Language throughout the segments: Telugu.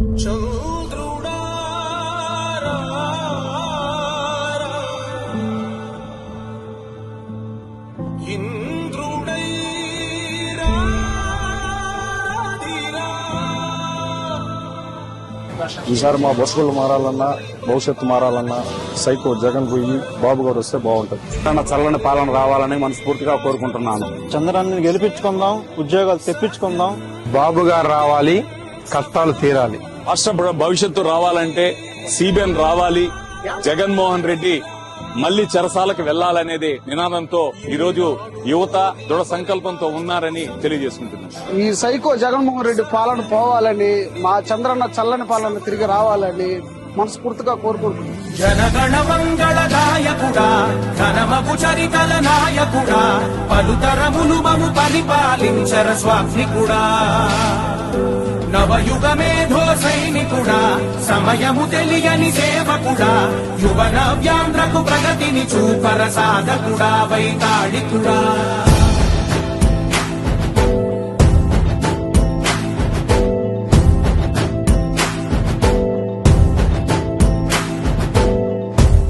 ఈసారి మా బస్సులు మారాలన్నా భవిష్యత్తు మారాలన్నా సైకో జగన్ పోయి బాబు గారు వస్తే బాగుంటది. తన చల్లని పాలన రావాలని మనస్ఫూర్తిగా కోరుకుంటున్నాను. చంద్రాన్ని గెలిపించుకుందాం ఉద్యోగాలు తెప్పించుకుందాం. బాబు గారు రావాలి కష్టాలు తీరాలి. రాష్ట్ర భ- భవిష్యత్తు రావాలంటే సిబిఎన్ రావాలి. జగన్మోహన్ రెడ్డి మళ్ళీ చెరసాలకు వెళ్ళాలనేది నినాదంతో ఈ రోజు యువత దృఢ సంకల్పంతో ఉన్నారని తెలియజేసుకుంటున్నాను. ఈ సైకో జగన్మోహన్ రెడ్డి పాలన పోవాలని మా చంద్రన్న చల్లని పాలన తిరిగి రావాలని మనస్ఫూర్తిగా కోరుకుంటున్నాం. జనగణ మంగళ నాయకుడా ఘనమపు చరితల నాయకుడా పలుతరములు మము పరిపాలించర స్వామికుడా నవయుగ మేధో సైనికుడా సమయము తెలియని సేవకుడా యువన వ్యాంధ్రకు ప్రగతిని చూపర సాధకుడా వైతాళికుడా.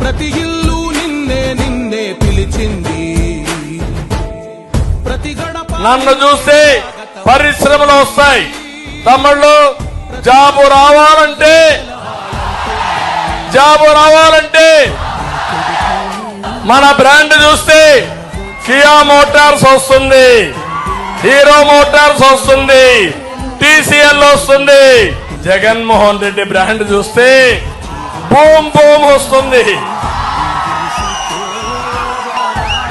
ప్రతి ఇల్లు నిన్నే నిన్నే పిలిచింది. ప్రతి గడప నన్ను చూస్తే పరిశ్రమలు వస్తాయి. తమ్ముళ్ళు జాబు రావాలంటే జాబు రావాలంటే మన బ్రాండ్ చూస్తే కియా మోటార్స్ వస్తుంది హీరో మోటార్స్ వస్తుంది టీసీఎల్ వస్తుంది. జగన్మోహన్ రెడ్డి బ్రాండ్ చూస్తే బూమ్ బూమ్ వస్తుంది.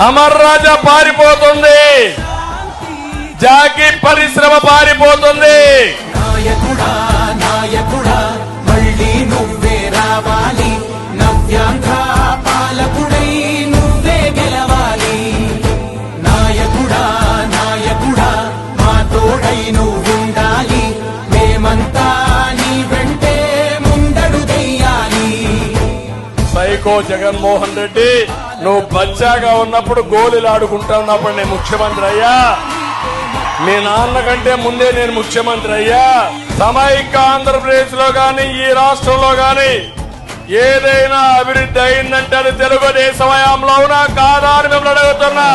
అమర్ రాజా పారిపోతుంది. పరిశ్రమ పారిపోతుంది. నాయకుడా నాయకుడా మళ్ళీ నువ్వే రావాలి. నవ్యాంధ్ర పాలకుడై నువ్వే గెలవాలి. నాయకుడా నాయకుడా మా తోడై నువ్వుండాలి. మేమంతా నీ వెంటే సైకో జగన్మోహన్ రెడ్డి నువ్వు బచ్చాగా ఉన్నప్పుడు గోళీలు ఆడుకుంటా ఉన్నప్పుడు నేను ముఖ్యమంత్రి అయ్యా. మీ నాన్న కంటే ముందే నేను ముఖ్యమంత్రి అయ్యా. సమైక్య ఆంధ్రప్రదేశ్లో గాని ఈ రాష్ట్రంలో గాని ఏదైనా అభివృద్ధి అయిందంటే అది తెలుగుదేశం హయాంలో అవునా? కాదా అని మిమ్మల్ని అడుగుతున్నా.